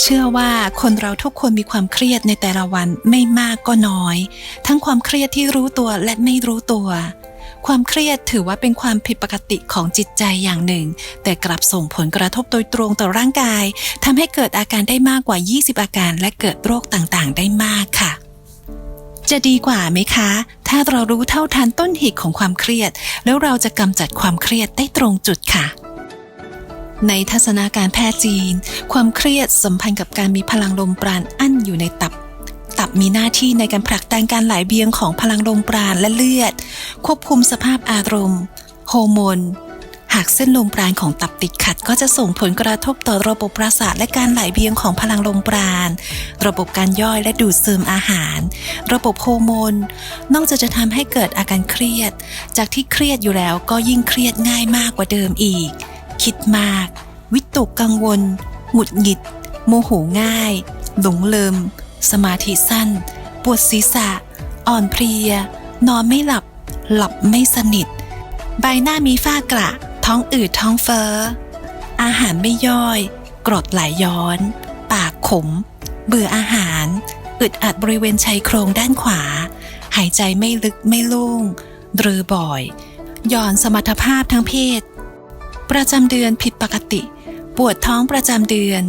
เชื่อว่าคนเราทุกคนมีความเครียดในแต่ละวันไม่มากก็น้อย ทั้งความเครียดที่รู้ตัวและไม่รู้ตัว ความเครียดถือว่าเป็นความผิดปกติของจิตใจอย่างหนึ่ง แต่กลับส่งผลกระทบโดยตรงต่อร่างกายทำให้เกิดอาการได้มากกว่า 20 อาการและเกิดโรคต่างๆ ได้มากค่ะจะดีกว่าไหมคะ ถ้าเรารู้เท่าทันต้นเหตุของความเครียด แล้วเราจะกำจัดความเครียดได้ตรงจุดค่ะ ในทัศนาการแพทย์จีน ความเครียดสัมพันธ์กับการมีพลังลมปราณอั้นอยู่ในตับ ตับมีหน้าที่ในการผลักดันการไหลเวียนของพลังลมปราณและเลือด ควบคุมสภาพอารมณ์ โฮอร์โมน หากเส้นลมปราณของตับติดขัด ก็จะส่งผลกระทบต่อระบบประสาทและการไหลเวียนของพลังลมปราณ ระบบการย่อยและดูดซึมอาหาร ระบบโฮอร์โมน นอกจากจะทำให้เกิดอาการเครียด จากที่เครียดอยู่แล้วก็ยิ่งเครียดง่ายมากกว่าเดิมอีก คิดมาก วิตกกังวล หงุดหงิด โมโหง่าย หลงเลิม สมาธิสั้น ปวดศีรษะ อ่อนเพลีย นอนไม่หลับ หลับไม่สนิท ใบหน้ามีฝ้ากระ ท้องอืดท้องเฟ้อ อาหารไม่ย่อย กรดไหลย้อน ปากขม เบื่ออาหาร อึดอัดบริเวณชายโครงด้านขวา หายใจไม่ลึกไม่โล่งเรือบ่อยหย่อนสมรรถภาพทางเพศ ประจำเดือนผิดปกติ ปวดท้องประจำเดือน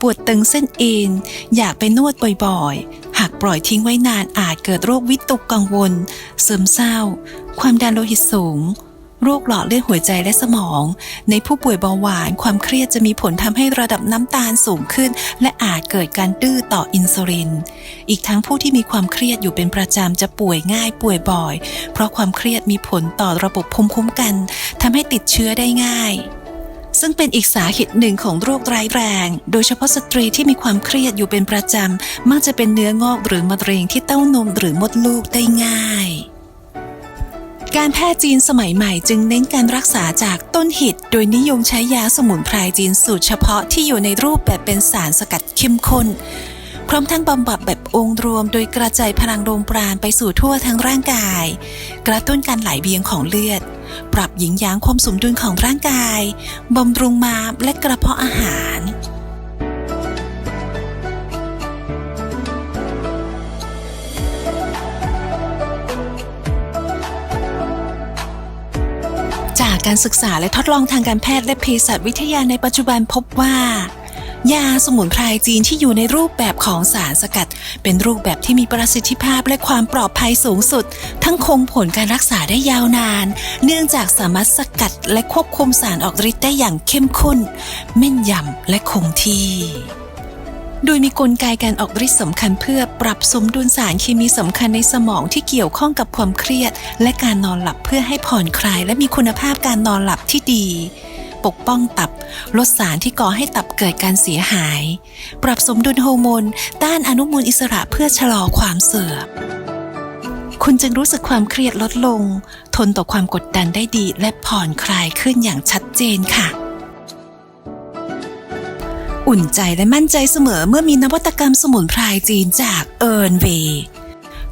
ปวดตึงเส้นเอ็นอยากไปนวดบ่อยๆ หากปล่อยทิ้งไว้นานอาจเกิดโรควิตกกังวล ซึมเศร้า ความดันโลหิตสูง โรคหลอดเลือดหัวใจและสมอง ในผู้ป่วยเบาหวานความเครียดจะมีผลทำให้ระดับน้ำตาลสูงขึ้น และอาจเกิดการดื้อต่ออินซูลิน อีกทั้งผู้ที่มีความเครียดอยู่เป็นประจำจะป่วยง่ายป่วยบ่อย เพราะความเครียดมีผลต่อระบบภูมิคุ้มกันทำให้ติดเชื้อได้ง่ายซึ่งเป็นอีกสาเหตุหนึ่งของโรคร้ายแรง โดยเฉพาะสตรีที่มีความเครียดอยู่เป็นประจำ มักจะเป็นเนื้องอกหรือมะเร็งที่เต้านมหรือมดลูกได้ง่าย การแพทย์จีนสมัยใหม่จึงเน้นการรักษาจากต้นเหตุโดยนิยมใช้ยาสมุนไพรจีนสูตรเฉพาะที่อยู่ในรูปแบบเป็นสารสกัดเข้มข้นพร้อมทั้งบำบัดแบบองค์รวม โดยกระจายพลังลมปราณไปสู่ทั่วทั้งร่างกาย กระตุ้นการไหลเวียนของเลือด ปรับหยิงหยางความสมดุลของร่างกายบำรุงม้ามและกระเพาะอาหาร จากการศึกษาและทดลองทางการแพทย์และเภสัชวิทยาในปัจจุบันพบว่า ยาสมุนไพรจีนที่อยู่ในรูปแบบของสารสกัด เป็นรูปแบบที่มีประสิทธิภาพและความปลอดภัยสูงสุด ทั้งคงผลการรักษาได้ยาวนาน เนื่องจากสามารถสกัดและควบคุมสารออกฤทธิ์ได้อย่างเข้มข้นแม่นยำและคงที่ โดยมีกลไกการออกฤทธิ์สำคัญเพื่อปรับสมดุลสารเคมีสำคัญในสมองที่เกี่ยวข้องกับความเครียด และการนอนหลับเพื่อให้ผ่อนคลาย และมีคุณภาพการนอนหลับที่ดี ปกป้องตับ ลดสารที่ก่อให้ตับเกิดการเสียหาย ปรับสมดุลฮอร์โมนต้านอนุมูลอิสระเพื่อชะลอความเสื่อมคุณจึงรู้สึกความเครียดลดลง ทนต่อความกดดันได้ดี และผ่อนคลายขึ้นอย่างชัดเจนค่ะ อุ่นใจและมั่นใจเสมอเมื่อมีนวัตกรรมสมุนไพรจีนจากเอิร์นเวย์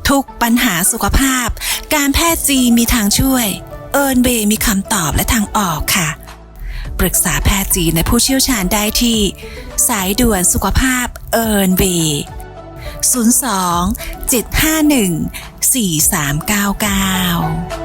ทุกปัญหาสุขภาพ การแพทย์จีนมีทางช่วย เอิร์นเวย์มีคำตอบและทางออกค่ะ ปรึกษาแพทย์จีนและผู้เชี่ยวชาญได้ที่ สายด่วนสุขภาพเอิร์นเวย์02 751 4399